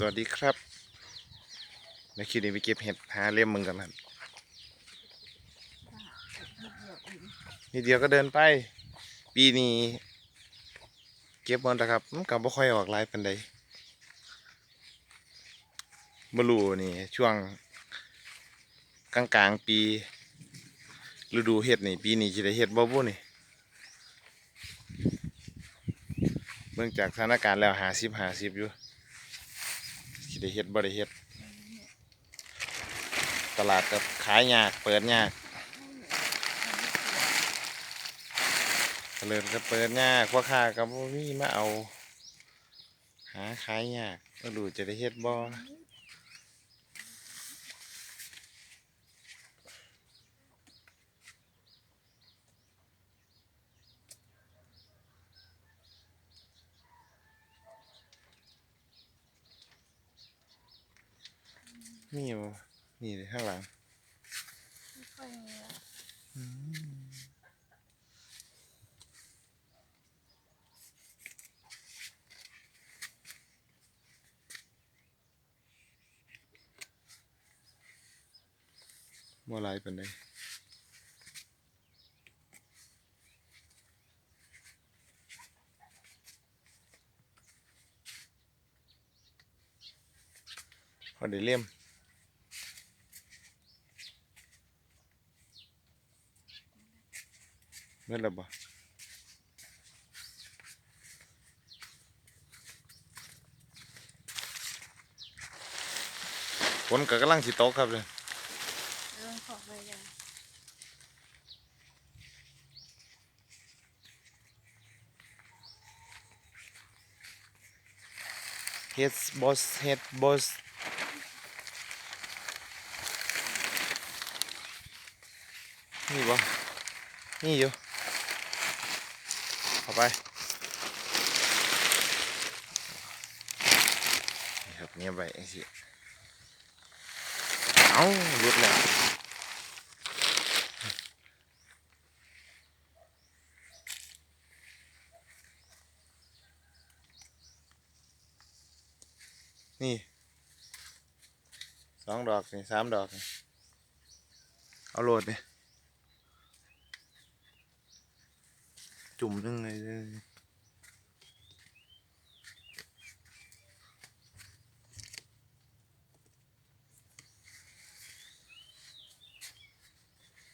สวัสดีครับในคลิปนี้ไปเก็บเห็ดหาเลี่ยมมึงกันครับนิดเดียวก็เดินไป ปีนี้เก็บหมดแล้วครับมันก็บ่ค่อยออกหลายปานใดบ่รู้นี่ช่วงกลางกลางๆปี ฤดูเห็ดนี่ ปีนี้สิได้เห็ดบ่บุนี่เบิ่งจากสถานการณ์แล้ว50 50อยู่ สิได้เฮ็ดบ่ได้เฮ็ด ตลาดกับขายยาก เปิดยากเลินก็เปิดยากพ่อค้าก็บ่มีมาเอา หาขายยากบ่รู้จะได้เฮ็ดบ่ มีอยู่นี่เลยข้างหลังไม่ค่อยมีละบ่หลายปานใดพอได้เลี่ยม เมื่อไรบ่ฝนก็กำลังสิตกครับเลยเรื่องของใบยาเฮ็ดบอสเฮ็ดบอสนี่บ่นี่อยู่ เข้าไปนี่ครับเงียบไปเองสิเอ้าหลุดแล้วนี่สองดอกนี่สามดอกนี่เอาโหลดนี่ จุ่มนึงเลยเด้อ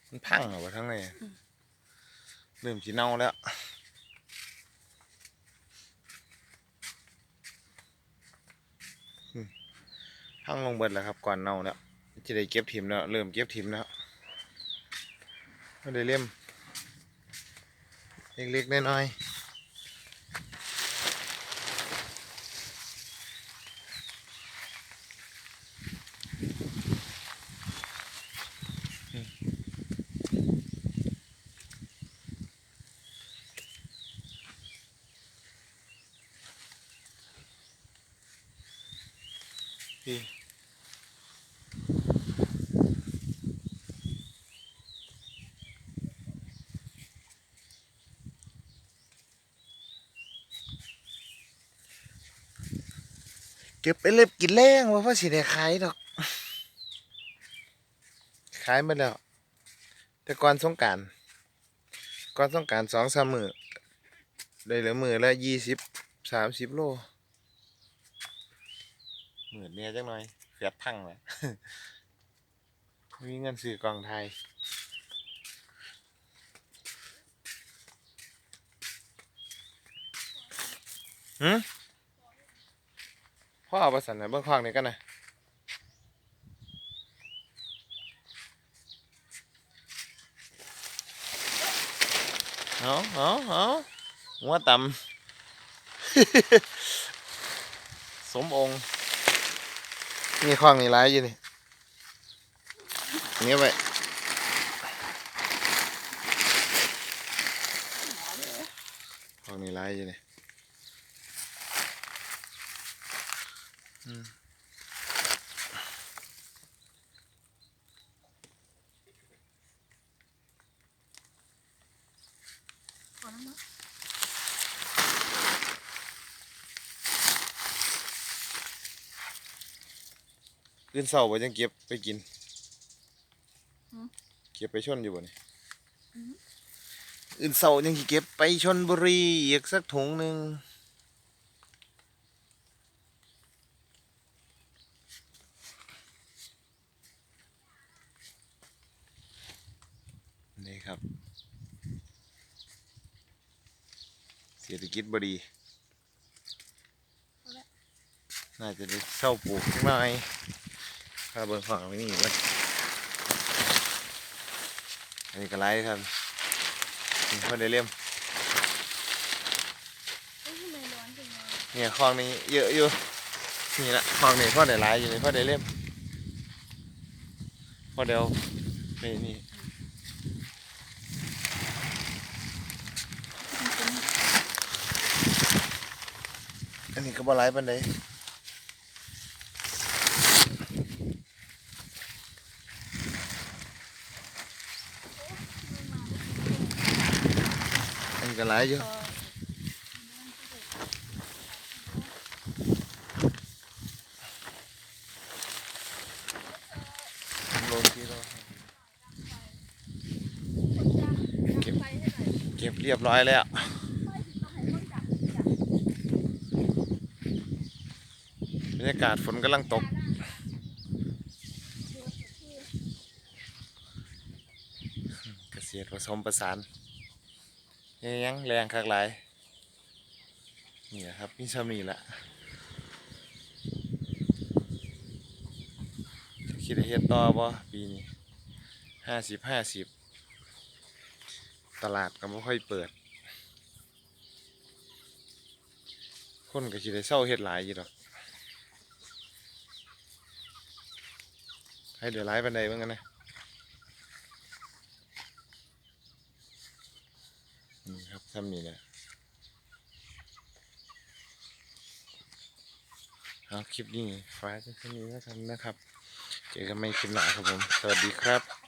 มันพังเหรอวะทั้งในเริ่มจีเน่าแล้วพังลงเบิดแล้วครับก่อนเน่าแล้วจะได้เก็บถิ่มแล้วเริ่มเก็บถิ่มแล้วไม่ได้เล่ม เล็กๆน้อยๆพี่ เก็บไปเล็บกินแรงว่าเพราะสิได้ขายดอก ขายมาแล้ว แต่ก่อนสงการก่อนสงการสองสามมือได้เหลือมือละยี่สิบสามสิบโลหมื่นเนี่ยจังหน่อยเสียบพังเลยมีเงินซื้อกล่องไทยหืม พ่อเอาประสันนะเบื้องข้างนี้กันนะเอาเอาเอาหัวต่ำสมองมีข้างนี่ร้ายอยู่นี่เงี้ยไปข้างนี่ร้ายอยู่นี่ อืมขอน้ำมันอื่นเศร้าบ่จังเก็บไปกินหืมเก็บไปชนอยู่บ่นี่อืมอื่นเศร้ายังสิเก็บไปชนบุรีอีกสักถุงหนึ่ง นี่ครับ เศรษฐกิจบดีเอาละน่าจะได้เช่าปลูกสักหน่อยถ้าเบิ่งฝั่งไว้นี่เว้ยอันนี้ก็ไล่ครับนี่พอได้เลี่ยมเอ้ยทำไมร้อนจังเลยเนี่ยคลองนี้เยอะอยู่นี่ละคลองนี้พ่อได้หลายอยู่นี่พ่อได้เลี่ยมพ่อเดียวไปนี่อัน นี้ก็บ่หลายปานใดอันนี้ก็หลายอยู่พอโลที่เราเก็บไฟให้หน่อยเก็บเรียบร้อยแล้ว ไฟที่ต้องให้คนจับจับบ รรยากาศฝนกำลังตก เกษตรผสมประสานยังยังแรงคักหลายนี่แหละครับนี่ชำนี่แหละคิดเฮ็ดต่อบ่ปีนี้ห้าสิบห้าสิบตลาดก็ไม่ค่อยเปิด คนก็คิดได้เศร้าเฮ็ดหลายอยู่ดอก ให้เดือดร้ายปันใดเหมือนกันนะนี่ครับซ้ำนี่แหละเอาคลิปนี้ฟ้าจะแค่นี้แล้วกันนะครับ เจอกันใหม่คลิปหน้าครับผม สวัสดีครับ